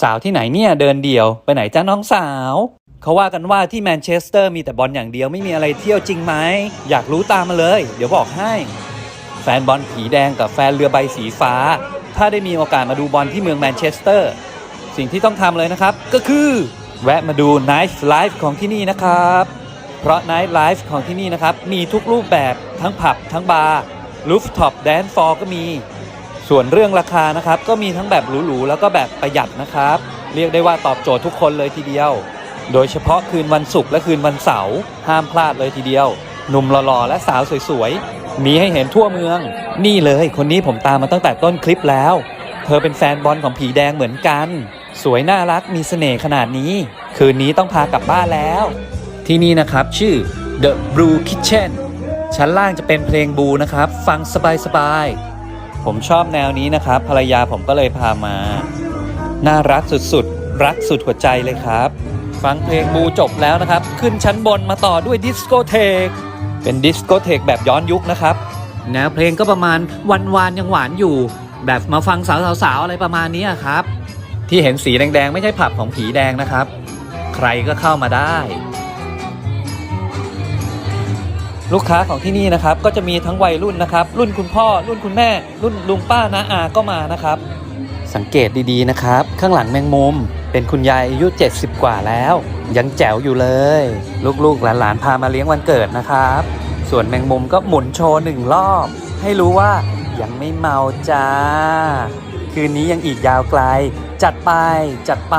สาวที่ไหนเนี่ยเดินเดี่ยวไปไหนจ้าน้องสาว เขาว่ากันว่าที่แมนเชสเตอร์มีแต่บอลอย่างเดียวไม่มีอะไรเที่ยวจริงไหม อยากรู้ตามมาเลย เดี๋ยวบอกให้ แฟนบอลผีแดงกับแฟนเรือใบสีฟ้า ถ้าได้มีโอกาสมาดูบอลที่เมืองแมนเชสเตอร์ สิ่งที่ต้องทำเลยนะครับ ก็คือแวะมาดู Night Life ของที่นี่นะครับ เพราะ Night Life ของที่นี่นะครับ มีทุกรูปแบบทั้งผับทั้งบาร์ Rooftop Dance Floor ก็มี ส่วนเรื่องราคานะครับก็มีทั้งแบบหรูๆแล้วก็แบบประหยัดนะครับ เรียกได้ว่าตอบโจทย์ทุกคนเลยทีเดียว โดยเฉพาะคืนวันศุกร์และคืนวันเสาร์ห้ามพลาดเลยทีเดียว หนุ่มหล่อๆและสาวสวยๆ มีให้เห็นทั่วเมือง นี่เลยคนนี้ผมตามมาตั้งแต่ต้นคลิปแล้ว เธอเป็นแฟนบอลของผีแดงเหมือนกัน สวยน่ารักมีเสน่ห์ขนาดนี้ คืนนี้ต้องพากลับบ้านแล้ว ที่นี่นะครับชื่อ The Blue Kitchen ชั้นล่างจะเป็นเพลงบูนะครับ ฟังสบายๆ ผมชอบแนวนี้นะครับ ภรรยาผมก็เลยพามา น่ารักสุดๆ รักสุดหัวใจเลยครับ ฟังเพลงบูจบแล้วนะครับ ขึ้นชั้นบนมาต่อด้วยดิสโกเทกเป็นดิสโกเทกแบบย้อนยุคนะครับแนวเพลงก็ประมาณวันวานยังหวานอยู่ แบบมาฟังสาวๆอะไรประมาณนี้ครับ ที่เห็นสีแดงๆ ไม่ใช่ผับของผีแดงนะครับ ใครก็เข้ามาได้ ลูกค้าของที่นี่นะครับก็จะมีทั้งวัยรุ่นนะครับ รุ่นคุณพ่อ รุ่นคุณแม่ รุ่นลุงป้าน้าอาก็มานะครับ สังเกตดีๆนะครับ ข้างหลังแมงมุม เป็นคุณยายอายุ 70 กว่าแล้ว ยังแจ๋วอยู่เลย ลูกๆหลานๆพามาเลี้ยงวันเกิดนะครับ ส่วนแมงมุมก็หมุนโชว์หนึ่งรอบ ให้รู้ว่ายังไม่เมาจ้า คืนนี้ยังอีกยาวไกล จัดไปจัดไป